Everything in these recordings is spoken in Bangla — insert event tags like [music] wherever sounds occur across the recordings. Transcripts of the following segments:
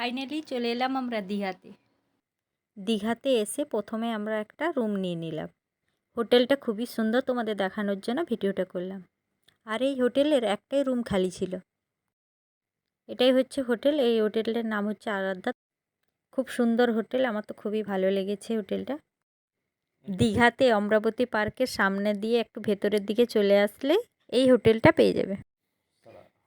ফাইনালি চলে এলাম আমরা দীঘাতে। দীঘাতে এসে প্রথমে আমরা একটা রুম নিয়ে নিলাম। হোটেলটা খুবই সুন্দর, তোমাদের দেখানোর জন্য ভিডিওটা করলাম। আর এই হোটেলের একটাই রুম খালি ছিল। এটাই হচ্ছে হোটেল, এই হোটেলটার নাম হচ্ছে আরাধ্যা। খুব সুন্দর হোটেল, আমার তো খুবই ভালো লেগেছে হোটেলটা। দীঘাতে অমরাবতী পার্কের সামনে দিয়ে একটু ভেতরের দিকে চলে আসলে এই হোটেলটা পেয়ে যাবে।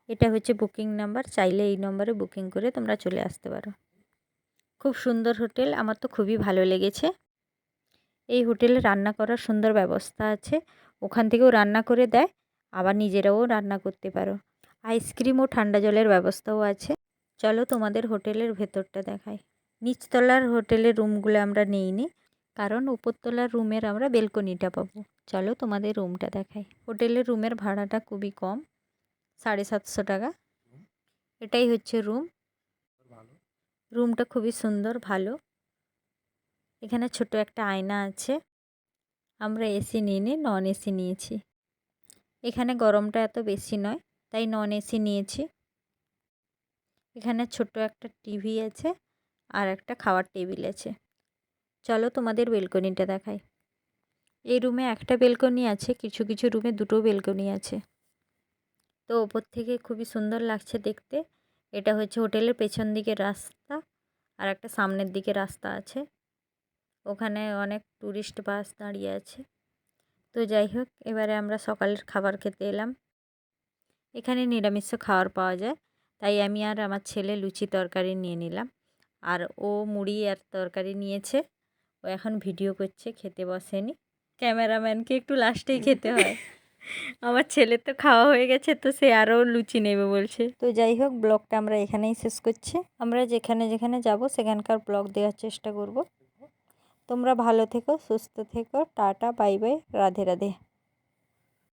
এটা হচ্ছে বুকিং নাম্বার, চাইলে এই নম্বরে বুকিং করে তোমরা চলে আসতে পারো। খুব সুন্দর হোটেল, আমার তো খুবই ভালো লেগেছে। এই হোটেলে রান্না করার সুন্দর ব্যবস্থা আছে। ওখান থেকেও রান্না করে দেয়, আবার নিজেরাও রান্না করতে পারো। আইসক্রিম ও ঠান্ডা জলের ব্যবস্থাও আছে। চলো তোমাদের হোটেলের ভেতরটা দেখাই। নিচতলার হোটেলের রুমগুলো আমরা নিইনি, কারণ উপরতলার রুমের আমরা বেলকনিটা পাবো। চলো তোমাদের রুমটা দেখাই। হোটেলের রুমের ভাড়াটা খুবই কম। সাড়ে সাতশো টাকা। এটাই হচ্ছে রুম রুমটা খুবই সুন্দর, ভালো। এখানে ছোট একটা আয়না আছে। আমরা এসি নিইনি নন এসি নিয়েছি। এখানে গরমটা এত বেশি নয়, তাই নন এসি নিয়েছি। এখানে ছোট একটা টিভি আছে আর একটা খাওয়ার টেবিল আছে। চলো তোমাদের বেলকনিটা দেখাই। এই রুমে একটা বেলকনি আছে, কিছু কিছু রুমে দুটো বেলকনি আছে। তো ওপর থেকে খুবই সুন্দর লাগছে দেখতে। এটা হচ্ছে হোটেলের পেছন দিকে রাস্তা আর একটা সামনের দিকে রাস্তা আছে। ওখানে অনেক ট্যুরিস্ট বাস দাঁড়িয়ে আছে। তো যাই হোক, এবারে আমরা সকালের খাবার খেতে এলাম। এখানে নিরামিষ খাবার পাওয়া যায়, তাই আমি আর আমার ছেলে লুচি তরকারি নিয়ে নিলাম। আর ও মুড়ি আর তরকারি নিয়েছে, ও এখন ভিডিও করছে, খেতে বসেনি। ক্যামেরাম্যানকে একটু লাস্টেই খেতে হয়। [laughs] আমার ছেলে তো খাওয়া হয়ে গেছে, তো সে আরও লুচি নেবে বলছে। তো যাই হোক, ব্লগটা আমরা এখানেই শেষ করছি। আমরা যেখানে যেখানে যাব, সেখানকার ব্লগ দেওয়ার চেষ্টা করব। তোমরা ভালো থেকো, সুস্থ থেকো, tata, bye bye, Radhe Radhe.